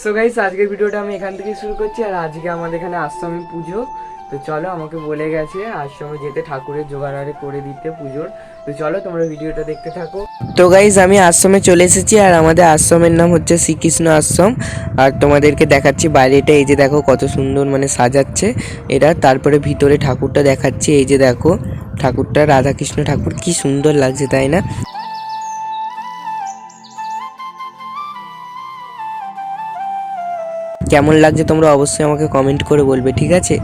So guys আজকের ভিডিওটা আমি এখান থেকে শুরু করছি, আর আজকে আমাদের এখানে আশ্রমে পুজো। তো চলো আমাকে বলে গেছে, আশ্রমে যেতে ঠাকুরের জোগাড় আরে করে দিতে পুজোর। তো চলো তোমরা ভিডিওটা দেখতে থাকো। তো গাইস আমি আশ্রমে চলে এসেছি, আর আমাদের আশ্রমের নাম হচ্ছে শ্রীকৃষ্ণ আশ্রম। আর তোমাদেরকে দেখাচ্ছি বাইরেটা, এই যে দেখো কত সুন্দর মানে সাজাচ্ছে। এরা তারপরে ভিতরে ঠাকুরটা দেখাচ্ছি, এই যে দেখো ঠাকুরটা, রাধাকৃষ্ণ ঠাকুর, কি সুন্দর লাগছে, তাই না? কেমন লাগছে তোমরা অবশ্যই আমাকে কমেন্ট করে বলবে, ঠিক আছে?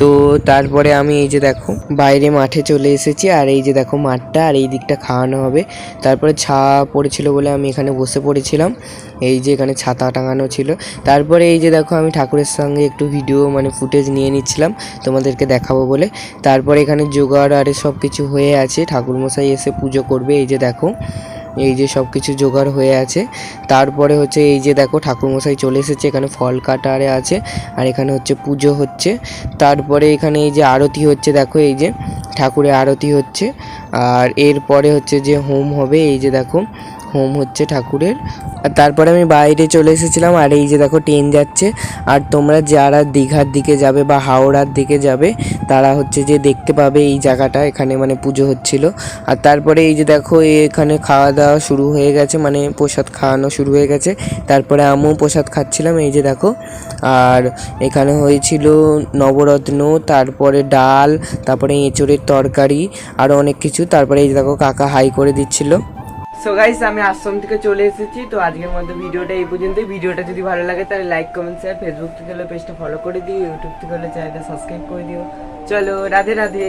তো তারপরে আমি এই যে দেখো, বাইরে মাঠে চলে এসেছি, আর এই যে দেখো মাঠটা, আর এই দিকটা খাওয়ানো হবে। তারপরে ছা পড়েছিল বলে আমি এখানে বসে পড়েছিলাম, এই যে এখানে ছাতা টাঙানো ছিল। তারপরে এই যে দেখো আমি ঠাকুরের সঙ্গে একটু ভিডিও মানে ফুটেজ নিয়ে নিচ্ছিলাম, তোমাদেরকে দেখাবো বলে। তারপরে এখানে জোগাড় আরে সব কিছু হয়ে আছে, ঠাকুরমশাই এসে পুজো করবে, এই যে দেখো। এই যে সব কিছু জোগাড় হয়ে আছে। তারপরে হচ্ছে এই যে দেখো ঠাকুরমশাই চলে এসেছে, এখানে ফল কাটারে আছে, আর এখানে হচ্ছে পুজো হচ্ছে। তারপরে এখানে এই যে আরতি হচ্ছে, দেখো এই যে ঠাকুরের আরতি হচ্ছে। আর এরপরে হচ্ছে যে হোম হবে, এই যে দেখো হোম হচ্ছে ঠাকুরের। আর তারপরে আমি বাইরে চলে এসেছিলাম, আর এই যে দেখো ট্রেন যাচ্ছে। আর তোমরা যারা দীঘার দিকে যাবে বা হাওড়ার দিকে যাবে, তারা হচ্ছে যে দেখতে পাবে এই জায়গাটা, এখানে মানে পুজো হচ্ছিল। আর তারপরে এই যে দেখো, এখানে খাওয়া দাওয়া শুরু হয়ে গেছে মানে প্রসাদ খাওয়ানো শুরু হয়ে গেছে। তারপরে আমিও প্রসাদ খাচ্ছিলাম, এই যে দেখো। আর এখানে হয়েছিল নবরত্ন, তারপরে ডাল, তারপরে এঁচড়ের তরকারি আরও অনেক কিছু। তারপরে এই যে দেখো, কাকা হাই করে দিচ্ছিল। সো গাইস আমি আশ্রম থেকে চলে এসেছি। তো আজকের মধ্যে ভিডিওটা এই পর্যন্ত ভিডিওটা যদি ভালো লাগে, তাহলে লাইক কমেন্ট শেয়ার ফেসবুক থেকে হলে পেজটা ফলো করে দিও ইউটিউব থেকে হলে চ্যানেলটা সাবস্ক্রাইব করে দিও। চলো, রাধে রাধে।